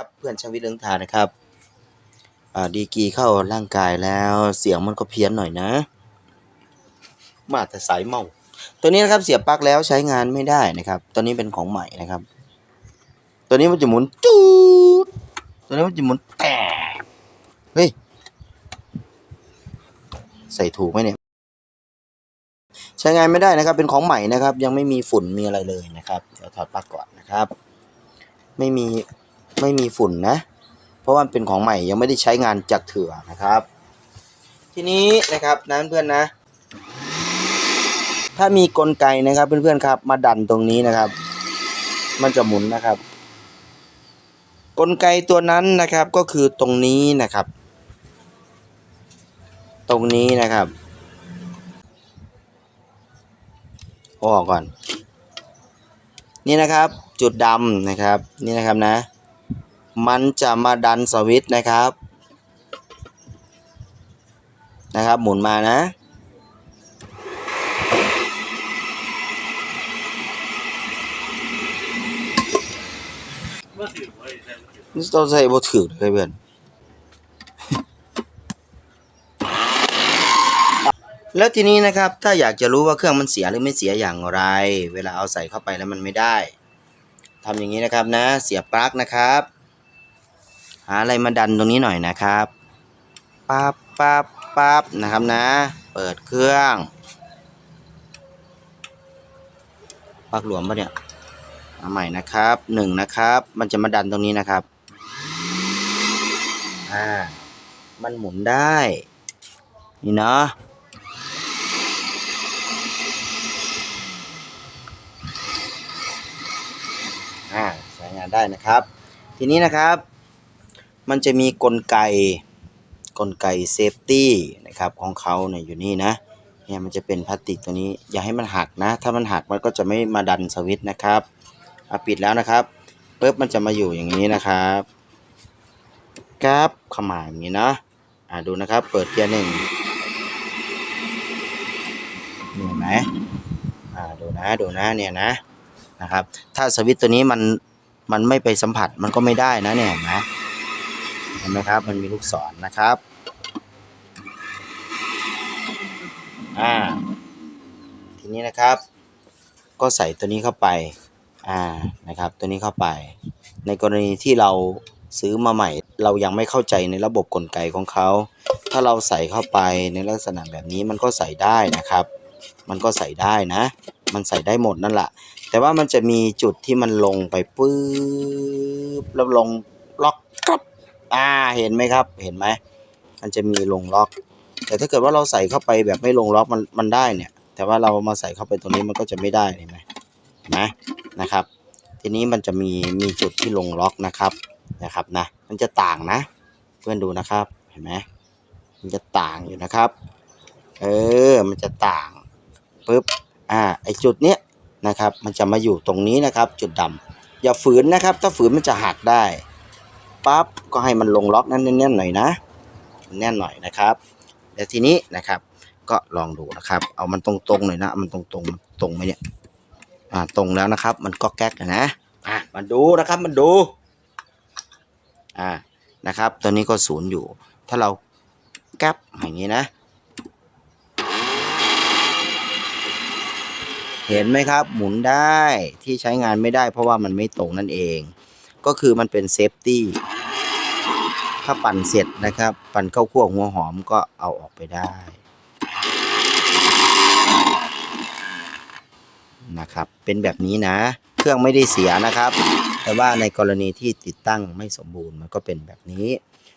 ครับเพื่อนช่างวิทย์เรื่องทานนะครับอ่าดีกีเข้าร่างกายแล้วเสียงมันก็เพี้ยนหน่อยนะ มาแต่สายเมา ตัวนี้นะครับเสียบปลั๊กแล้วใช้งานไม่ได้นะครับ ตัวนี้เป็นของใหม่นะครับ ตัวนี้มันจะหมุนจูดตัวนี้มันจะหมุนแตกเฮ้ยใส่ถูกไหมเนี่ยใช้งานไม่ได้นะครับ เป็นของใหม่นะครับ ยังไม่มีฝุ่นมีอะไรเลยนะครับเดี๋ยวถอดปลั๊กก่อนนะครับ ไม่มี ไม่มีฝุ่นนะ เพราะว่าเป็นของใหม่ยังไม่ได้ใช้งานจากเถื่อนะครับ ทีนี้นะครับนะเพื่อนนะ ถ้ามีกลไกนะครับเพื่อนๆครับ มาดันตรงนี้นะครับ มันจะหมุนนะครับ กลไกตัวนั้นนะครับก็คือตรงนี้นะครับ ตรงนี้นะครับออกก่อน นี่นะครับจุดดำนะครับ นี่นะครับนะ มันจะมาดันสวิตช์นะครับ นะครับ หมุนมานะ นี่ต้องใส่บถือเลยเพื่อนแล้วทีนี้นะครับ ถ้าอยากจะรู้ว่าเครื่องมันเสียหรือไม่เสียอย่างไร เวลาเอาใส่เข้าไปแล้วมันไม่ได้ทำอย่างนี้นะครับนะ เสียบปลั๊กนะครับ หาอะไรมาดันตรงนี้หน่อยนะครับปั๊บปั๊บปั๊บนะครับนะ เปิดเครื่องปลั๊กหลวมปะเนี่ยเอาใหม่นะครับหนึ่งนะครับ มันจะมาดันตรงนี้นะครับอ่ามันหมุนได้ นี่เนาะอ่าใช้งานได้นะครับ ทีนี้นะครับ มันจะมีกลไกกลไกเซฟตี้นะครับของเขาเนี่ยอยู่นี่นะเนี่ยมันจะเป็นพลาสติกตัวนี้อย่าให้มันหักนะ ถ้ามันหักมันก็จะไม่มาดันสวิตช์นะครับเอาปิดแล้วนะครับปุ๊บมันจะมาอยู่อย่างนี้นะครับกราบข้ามาอย่างนี้นะอ่าดูนะครับ เปิดเกียร์หนึ่งนี่เห็นไหมอ่าดูนะดูนะเนี่ยนะนะครับ ถ้าสวิตช์ตัวนี้มันมันไม่ไปสัมผัสมันก็ไม่ได้นะเนี่ยเห็นไหม ห็นไหมครับ มันมีลูกศรนะครับ อ่า ทีนี้นะครับ ก็ใส่ตัวนี้เข้าไป อ่า นะครับ ตัวนี้เข้าไป ในกรณีที่เราซื้อมาใหม่ เรายังไม่เข้าใจในระบบกลไกของเขา ถ้าเราใส่เข้าไปในลักษณะแบบนี้มันก็ใส่ได้นะครับ มันก็ใส่ได้นะ มันใส่ได้หมดนั่นแหละแต่ว่ามันจะมีจุดที่มันลงไปปื๊บแล้วลงล็อกครับ อ่าเห็นไหมครับเห็นไหมมันจะมีลงล็อก แต่ถ้าเกิดว่าเราใส่เข้าไปแบบไม่ลงล็อกมันมันได้เนี่ย แต่ว่าเรามาใส่เข้าไปตรงนี้มันก็จะไม่ได้เห็นไหมนไหมนะครับ ทีนี้มันจะมีมีจุดที่ลงล็อกนะครับนะครับนะมันจะต่างนะ เพื่อนดูนะครับเห็นไหมมันจะต่างอยู่นะครับ เออมันจะต่างปุ๊บอ่าไอจุดเนี้ยนะครับ มันจะมาอยู่ตรงนี้นะครับ จุดดำอย่าฝืนนะครับ ถ้าฝืนมันจะหักได้ ปั๊บก็ให้มันลงล็อกนั้นแน่นๆหน่อยนะแน่นหน่อยนะครับแล้วทีนี้นะครับ ก็ลองดูนะครับ เอามันตรงๆหน่อยนะ มันตรงๆมันตรงไหมเนี่ยอ่าตรงแล้วนะครับ มันก็แก๊กนะนะอ่ามาดูนะครับมันดูอ่านะครับตัวนี้ก็ศูนย์อยู่ ถ้าเราแก๊ปอย่างนี้นะ เห็นไหมครับ หมุนได้ที่ใช้งานไม่ได้ เพราะว่ามันไม่ตรงนั่นเอง ก็คือมันเป็นเซฟตี้ ถ้าปั่นเสร็จนะครับ ปั่นเข้าคั่วหัวหอมก็เอาออกไปได้นะครับเป็นแบบนี้นะ เครื่องไม่ได้เสียนะครับ แต่ว่าในกรณีที่ติดตั้งไม่สมบูรณ์มันก็เป็นแบบนี้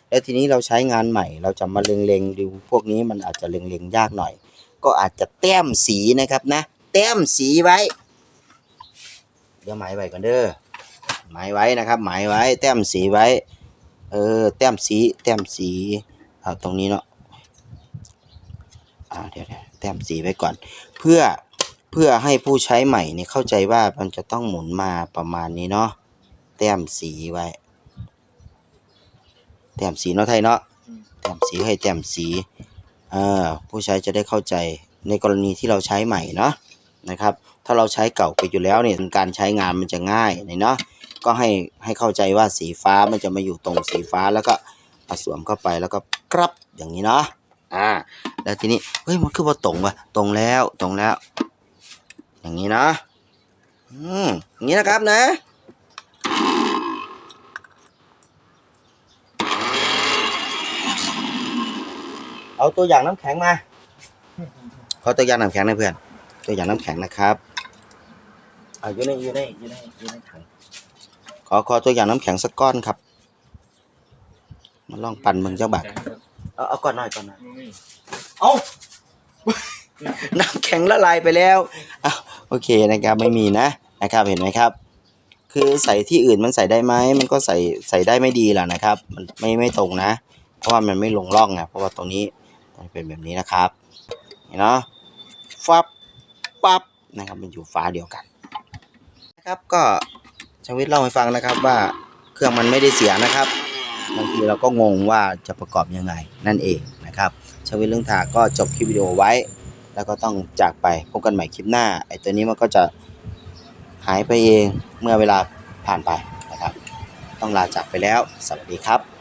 แล้วทีนี้เราใช้งานใหม่ เราจะมาเล็งๆดูพวกนี้มันอาจจะเล็งๆยากหน่อย ก็อาจจะแต้มสีนะครับนะ แต้มสีไว้ เดี๋ยวหมายไว้ก่อนเด้อหมายไว้นะครับ หมายไว้แต้มสีไว้ เออ แต้มสี แต้มสีเอาตรงนี้เนาะอ่าเดี๋ยวเดี๋ยวแต้มสีไว้ก่อน เพื่อเพื่อให้ผู้ใช้ใหม่เนี่ยเข้าใจว่ามันจะต้องหมุนมาประมาณนี้เนาะแต้มสีไว้ แต้มสีเนาะไทยเนาะแต้มสีให้แต้มสีเอ่อผู้ใช้จะได้เข้าใจในกรณีที่เราใช้ใหม่เนาะนะครับ ถ้าเราใช้เก่าไปอยู่แล้วเนี่ยการใช้งานมันจะง่ายเนาะ ก็ให้ให้เข้าใจว่าสีฟ้ามันจะมาอยู่ตรงสีฟ้าแล้วก็เอาสวมเข้าไปแล้วก็กรับอย่างนี้เนาะอ่า แล้วทีนี้เฮ้ยมันคือว่าตรงวะตรงแล้วตรงแล้ว อย่างนี้นะอืมอย่างนี้นะครับนะเอาตัวอย่างน้ำแข็งมาขอตัวอย่างน้ำแข็งนะเพื่อน ตัวอย่างน้ำแข็งนะครับ เอาอยู่ในอยู่ในอยู่ในอยู่ในถัง ขอขอตัวอย่างน้ำแข็งสักก้อนครับ มาลองปั่นเมืองเจ้าบักเอาเอาก้อนหน่อยก้อนหน่อยเอาน้ำแข็งละลายไปแล้วเอาโอเคนะครับไม่มีนะนะครับเห็นไหมครับ คือใส่ที่อื่นมันใส่ได้ไหมมันก็ใส่ใส่ได้ไม่ดีแหละนะครับ มันไม่ไม่ตรงนะ เพราะว่ามันไม่ลงร่องนะเพราะว่าตรงนี้มันเป็นแบบนี้นะครับเห็นเนาะฟับปั๊บนะครับมันอยู่ฟ้าเดียวกันนะครับก็ ชวิตเล่าให้ฟังนะครับว่าเครื่องมันไม่ได้เสียนะครับบางทีเราก็งงว่าจะประกอบยังไงนั่นเองนะครับชวิตเรื่องทาก็จบคลิปวิดีโอไว้ แล้วก็ต้องจากไปพบกันใหม่คลิปหน้าไอ้ตัวนี้มันก็จะหายไปเองเมื่อเวลาผ่านไปนะครับ ต้องลาจากไปแล้ว สวัสดีครับ